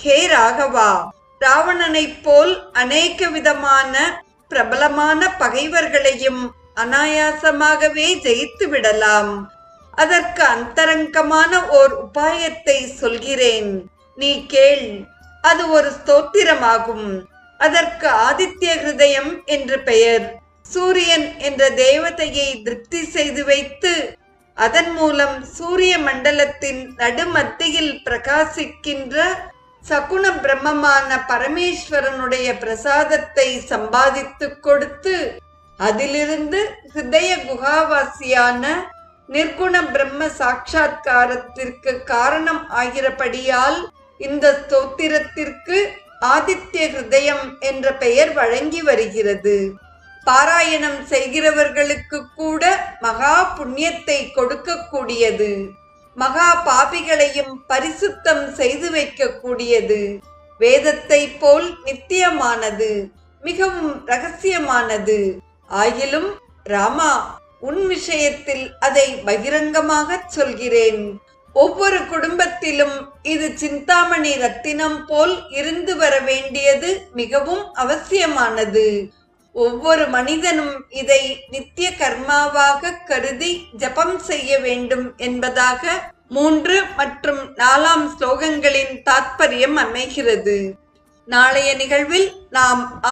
ஹே ராகவா ராவணனைப் போல் அநேக விதமான பிரபலமான பகைவர்களையும் அனாயாசமாகவே ஜெயித்து விடலாம். அதற்கு அந்தரங்கமான ஓர் உபாயத்தை சொல்கிறேன். நீ கேள் அது ஒரு ஸ்தோத்திரமாகும். அதற்கு ஆதித்ய ஹிருதயம் என்று பெயர். சூரியன் என்ற தேவதையை திருப்தி செய்து வைத்து அதன் மூலம் சூரிய மண்டலத்தின் நடுமத்தியில் பிரகாசிக்கின்ற சகுண பிரம்மமான பரமேஸ்வரனுடைய பிரசாதத்தை சம்பாதித்துக் கொடுத்து அதிலிருந்து ஹிருதய குகாவாசியான நிர்குண பிரம்ம சாட்சா்காரத்திற்கு காரணம் ஆகிறபடியால் இந்த ஸ்தோத்திரத்திற்கு ஆதித்ய ஹிருதயம் என்ற பெயர் வழங்கி வருகிறது. பாராயணம் செய்கிறவர்களுக்கு கூட மகா புண்ணியத்தை கொடுக்கக்கூடியது. மகா பாபிகளையும் பரிசுத்தம் செய்து வைக்கக்கூடியது. வேதத்தை போல் நித்தியமானது மிகவும் ரகசியமானது ஆயிலும் ராமா உன் விஷயத்தில் அதை பகிரங்கமாகச் சொல்கிறேன். ஒவ்வொரு குடும்பத்திலும் இது சிந்தாமணி ரத்தினம் போல் இருந்து வர வேண்டியது மிகவும் அவசியமானது. ஒவ்வொரு மனிதனும் இதை நித்திய கர்மாவாக கருதி ஜபம் செய்ய வேண்டும் என்பதாக மூன்று மற்றும் நாலாம் ஸ்லோகங்களின் தாத்பரியம் அமைகிறது நாளைய நிகழ்வில் நாம்